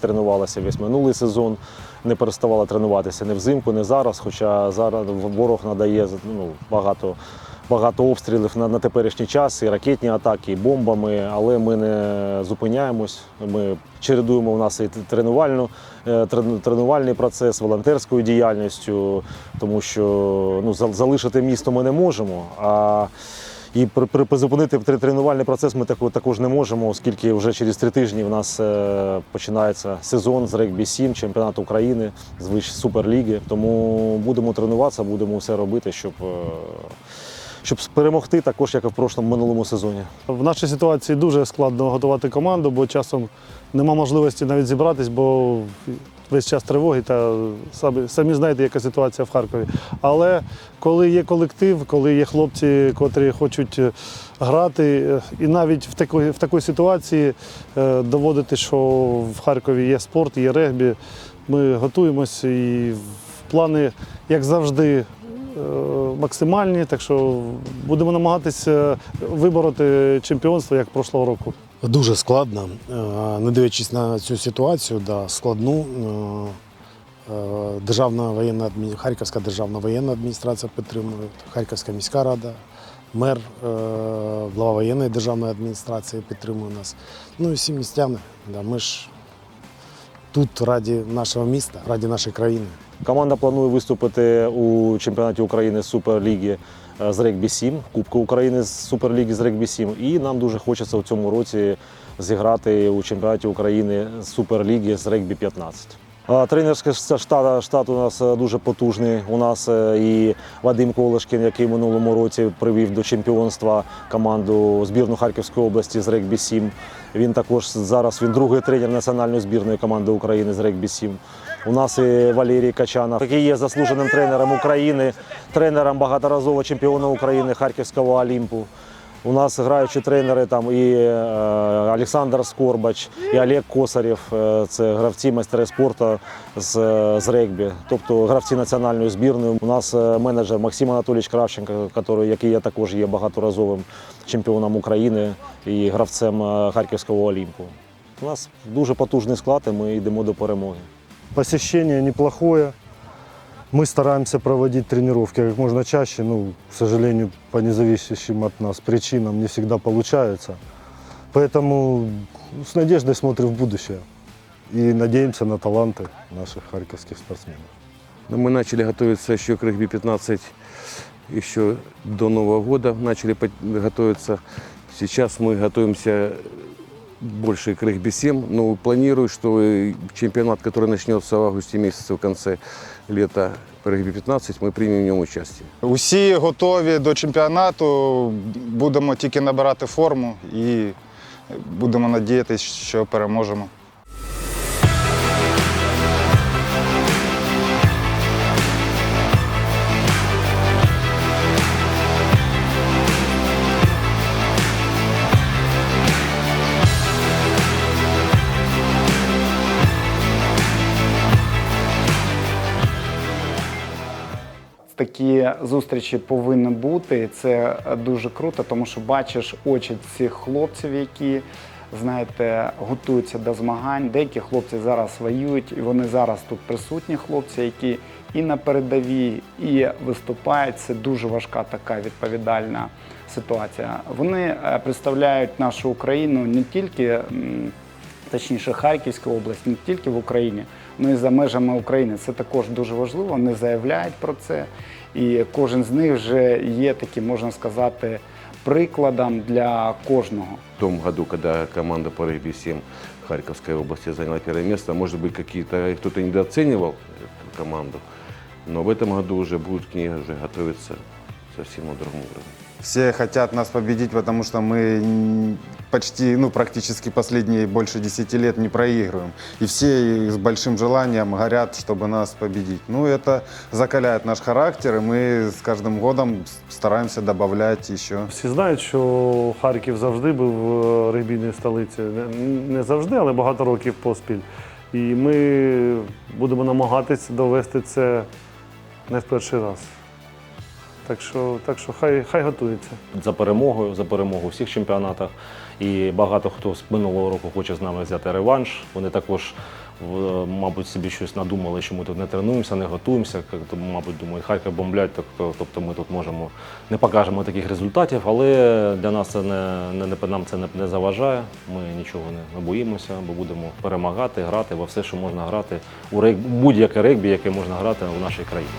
тренувалася весь минулий сезон, не переставала тренуватися не взимку, не зараз. Хоча зараз ворог надає ну, багато, багато обстрілів на, на теперішній час, і ракетні атаки, і бомбами, але ми не зупиняємось. Ми чередуємо у нас і тренувальну, е, тренувальний процес, волонтерською діяльністю, тому що ну, залишити місто ми не можемо. А і при, при, призупинити тре- тренувальний процес ми тако- також не можемо, оскільки вже через три тижні в нас е, починається сезон з регбі 7 чемпіонат України з суперліги. Тому будемо тренуватися, будемо все робити, щоб, е, щоб перемогти, також як і в прошлому минулому сезоні. В нашій ситуації дуже складно готувати команду, бо часом нема можливості навіть зібратись, бо весь час тривоги та самі, знаєте, яка ситуація в Харкові. Але коли є колектив, коли є хлопці, котрі хочуть е, грати, е, і навіть в такої, в такій ситуації е, доводити, що в Харкові є спорт, є регбі, ми готуємося і в плани, як завжди, максимальні, так що будемо намагатися вибороти чемпіонство як прошлого року. Дуже складно, Е, не дивлячись на цю ситуацію, да, складну. е, е, Державна воєнна. Харківська державна воєнна адміністрація підтримує, Харківська міська рада, мер, глава воєнної державної адміністрації підтримує нас. Ну і всі містяни. Да, ми ж тут раді нашого міста, раді нашої країни. Команда планує виступити у чемпіонаті України Суперліги е, з регбі 7, Кубку України з Суперліги з регбі 7. І нам дуже хочеться у цьому році зіграти у чемпіонаті України Суперліги з регбі 15. А Тренерський штат, штат у нас е, дуже потужний. У нас е, і Вадим Колишкін, який минулому році привів до чемпіонства команду збірну Харківської області з регбі 7. Він також зараз він другий тренер національної збірної команди України з регбі 7. У нас і Валерій Качанов, який є заслуженим тренером України, тренером багаторазового чемпіона України Харківського Олімпу. У нас граючі тренери там і е, Олександр Скорбач, і Олег Косарєв. Е, Це гравці майстри спорту з, з регбі, тобто гравці національної збірної. У нас е, менеджер Максим Анатолійович Кравченко, який, є також є багаторазовим чемпіоном України і гравцем е, Харківського Олімпу. У нас дуже потужний склад, і ми йдемо до перемоги Посещение неплохое. Мы стараемся проводить тренировки как можно чаще, ну, к сожалению, по независящим от нас причинам не всегда получается. Поэтому с надеждой смотрим в будущее и надеемся на таланты наших харьковских спортсменов. Но Мы начали готовиться еще к регби-15 еще до Нового года, начали по- готовиться. Сейчас мы готовимся больше к регби-7, но планирую, что чемпионат, который начнется в августе месяце, в конце лета по регби-15, мы примем в нем участие. Усі готові до чемпіонату. Будемо тільки набирати форму і будемо надіятися, що переможемо. Такі зустрічі повинні бути. Це дуже круто, тому що бачиш очі цих хлопців, які знаєте, готуються до змагань. Деякі хлопці зараз воюють, і вони зараз тут присутні хлопці, які і на передовій, і виступають. Це дуже важка така відповідальна ситуація. Вони е, представляють нашу Україну не тільки. точніше Харківську область, не тільки в Україні, але й за межами України. Це також дуже важливо. Вони заявляють про це. І кожен з них вже є таким, можна сказати, прикладом для кожного. В том году, когда команда по регби-7 Харьковской области заняла первое место, может быть, какие-то кто-то недооценивал эту команду, но в этом году уже будут к ней уже готовиться совсем на другом уровне. Все хотят нас победить, потому что мы м, почти, ну, практически последние больше 10 лет не проигрываем. И все с большим желанием горят, чтобы нас победить. Ну, это закаляет наш характер, и мы с каждым годом стараемся добавлять еще. Всі знають, що Харків завжди був е, регбійною столицею. Не- Не завжди, але багато років поспіль. І ми будемо намагатися довести це не в перший раз. Так що, так що хай, хай готується. за перемогою, за перемогу у всіх чемпіонатах. І багато хто з минулого року хоче з нами взяти реванш. Вони також, мабуть, собі щось надумали, що ми тут не тренуємося, не готуємося. Мабуть, думають, Харків бомблять, тобто, ми тут можемо не покажемо таких результатів, але для нас це не, не, нам це не, не заважає. Ми нічого не, не боїмося, бо будемо перемагати, грати во все, що можна грати у будь-яке регбі, яке можна грати у нашій країні.